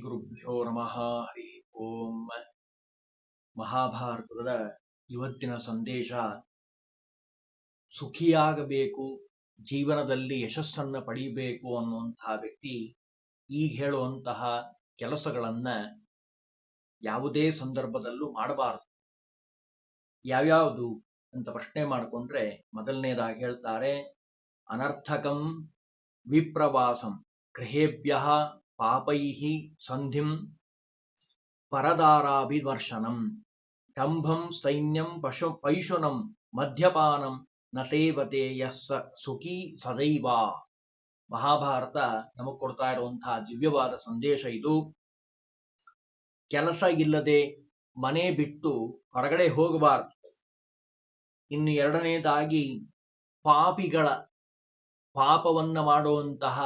ಗುರುಭ್ಯೋ ನಮಃ, ಹರಿ ಓಂ. ಮಹಾಭಾರತದ ಇವತ್ತಿನ ಸಂದೇಶ, ಸುಖಿಯಾಗಬೇಕು, ಜೀವನದಲ್ಲಿ ಯಶಸ್ಸನ್ನ ಪಡೀಬೇಕು ಅನ್ನುವಂತಹ ವ್ಯಕ್ತಿ ಈಗ ಹೇಳುವಂತಹ ಕೆಲಸಗಳನ್ನ ಯಾವುದೇ ಸಂದರ್ಭದಲ್ಲೂ ಮಾಡಬಾರದು. ಯಾವ್ಯಾವುದು ಅಂತ ಪ್ರಶ್ನೆ ಮಾಡಿಕೊಂಡ್ರೆ ಮೊದಲನೇದಾಗಿ ಹೇಳ್ತಾರೆ, ಅನರ್ಥಕಂ ವಿಪ್ರವಾಸಂ ಗೃಹೇಭ್ಯ ಪಾಪೈ ಸಂಧಿಂ ಪರದಾರಾಭಿವರ್ಶನಂ ಕಂಭಂ ಸೈನ್ಯಂ ಪಶು ಪೈಶುನಂ ಮದ್ಯಪಾನಂ ನ ಸೇವತೆ ಯಸ್ಸ ಸುಖಿ ಸದೈವ ಮಹಾಭಾರತ ನಮಗೆ ಕೊಡ್ತಾ ಇರುವಂತಹ ದಿವ್ಯವಾದ ಸಂದೇಶ ಇದು ಕೆಲಸ ಇಲ್ಲದೆ ಮನೆ ಬಿಟ್ಟು ಹೊರಗಡೆ ಹೋಗಬಾರದು ಇನ್ನು ಎರಡನೇದಾಗಿ ಪಾಪಿಗಳ ಪಾಪವನ್ನ ಮಾಡುವಂತಹ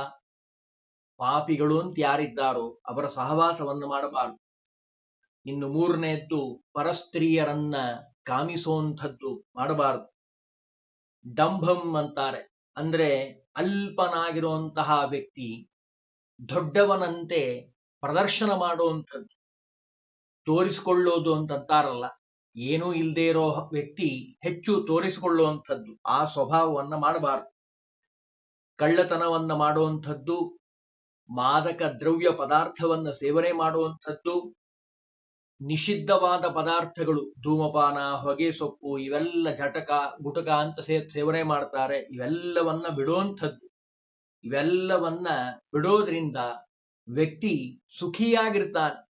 ಪಾಪಿಗಳು ಅಂತ ಯಾರಿದ್ದಾರೋ ಅವರ ಸಹವಾಸವನ್ನು ಮಾಡಬಾರದು. ಇನ್ನು ಮೂರನೇದ್ದು, ಪರಸ್ತ್ರೀಯರನ್ನ ಕಾಮಿಸುವಂಥದ್ದು ಮಾಡಬಾರದು. ಡಂಭಂ ಅಂತಾರೆ. ಅಂದ್ರೆ ಅಲ್ಪನಾಗಿರುವಂತಹ ವ್ಯಕ್ತಿ ದೊಡ್ಡವನಂತೆ ಪ್ರದರ್ಶನ ಮಾಡುವಂಥದ್ದು, ತೋರಿಸಿಕೊಳ್ಳೋದು ಅಂತಂತಾರಲ್ಲ. ಏನೂ ಇಲ್ಲದೆ ಇರೋ ವ್ಯಕ್ತಿ ಹೆಚ್ಚು ತೋರಿಸಿಕೊಳ್ಳುವಂಥದ್ದು, ಆ ಸ್ವಭಾವವನ್ನ ಮಾಡಬಾರದು. ಕಳ್ಳತನವನ್ನ ಮಾಡುವಂಥದ್ದು ಮಾದಕ ದ್ರವ್ಯ ಪದಾರ್ಥವನ್ನ ಸೇವನೆ ಮಾಡುವಂಥದ್ದು ನಿಷಿದ್ಧವಾದ ಪದಾರ್ಥಗಳು. ಧೂಮಪಾನ, ಹೊಗೆ ಸೊಪ್ಪು ಇವೆಲ್ಲ ಜಟಕ, ಗುಟಕ ಅಂತ ಸೇ, ಸೇವನೆ ಮಾಡ್ತಾರೆ. ಇವೆಲ್ಲವನ್ನ ಬಿಡುವಂಥದ್ದು ಇವೆಲ್ಲವನ್ನ ಬಿಡೋದ್ರಿಂದ ವ್ಯಕ್ತಿ ಸುಖಿಯಾಗಿರ್ತಾನೆ.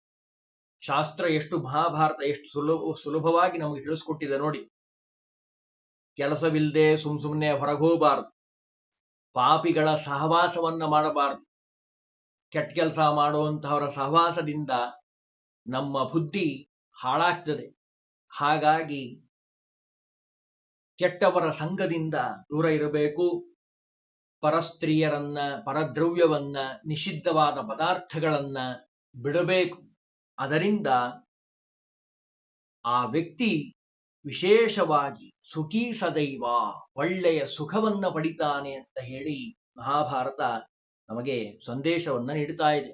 ಶಾಸ್ತ್ರ ಎಷ್ಟು ಮಹಾಭಾರತ, ಎಷ್ಟು ಸುಲಭ, ಸುಲಭವಾಗಿ ನಮಗೆ ತಿಳಿಸ್ಕೊಟ್ಟಿದೆ ನೋಡಿ. ಕೆಲಸವಿಲ್ಲದೆ ಸುಮ್ ಸುಮ್ಮನೆ ಹೊರಗೋಗಬಾರದು ಪಾಪಿಗಳ ಸಹವಾಸವನ್ನ ಮಾಡಬಾರದು. ಕೆಟ್ಟ ಕೆಲಸ ಮಾಡುವಂತಹವರ ಸಹವಾಸದಿಂದ ನಮ್ಮ ಬುದ್ಧಿ ಹಾಳಾಗ್ತದೆ. ಹಾಗಾಗಿ ಕೆಟ್ಟವರ ಸಂಘದಿಂದ ದೂರ ಇರಬೇಕು. ಪರಸ್ತ್ರೀಯರನ್ನ, ಪರದ್ರವ್ಯವನ್ನ, ನಿಷಿದ್ಧವಾದ ಪದಾರ್ಥಗಳನ್ನ ಬಿಡಬೇಕು. ಅದರಿಂದ ಆ ವ್ಯಕ್ತಿ ವಿಶೇಷವಾಗಿ ಸುಖೀ ಸದೈವ, ಒಳ್ಳೆಯ ಸುಖವನ್ನ ಪಡಿತಾನೆ ಅಂತ ಹೇಳಿ ಮಹಾಭಾರತ ನಮಗೆ ಸಂದೇಶವನ್ನು ನೀಡ್ತಾ ಇದೆ.